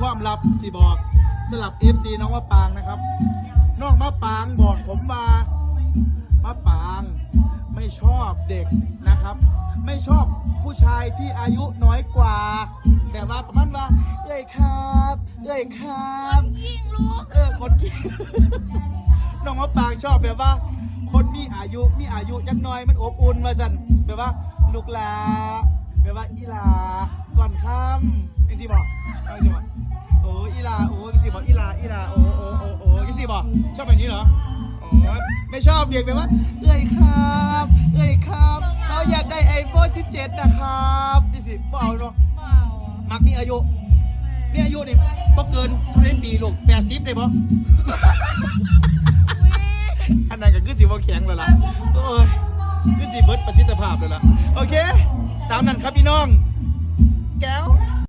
ความลับสิบอกสลับ FC น้องมะปางนะครับน้องมะปางบอกผมมามะปางไม่ชอบเด็กนะครับ ไม่ชอบผู้ชายที่อายุน้อยกว่าแบบว่าประมาณว่าเอ้ยครับเอ้ยครับยิ่งรู้เออคนกี้น้องมะปางชอบแบบว่า คนมีอายุมีอายุจักหน่อยมันอบอุ่นมาสั่นแบบว่าลูกหลาแบบว่าอีหลาก่อนค่ำ อกอีหลาอีหลาโอ้โอ้โอ้โอ้ไอ้สิบอกชอบแบบนี้เหรออ๋อไม่ชอบเด็กแบบว่าเอ้ยครับเอ้ยครับเขาอยากได้ไอโฟน17นะครับไอ้สิบอกเอาเนาะเปล่ามักมีอายุนี่อายุนี่ก็เกินเท่าไหรปีลูกแปดสิบได้ปะอุ้ยอันนั้นก็คือสีว่าแข็งแล้วล่ะโอ้ยคือสีเบิร์ดประสิทธิภาพเลยล่ะโอเค ตามนั้นครับพี่น้องแก้ว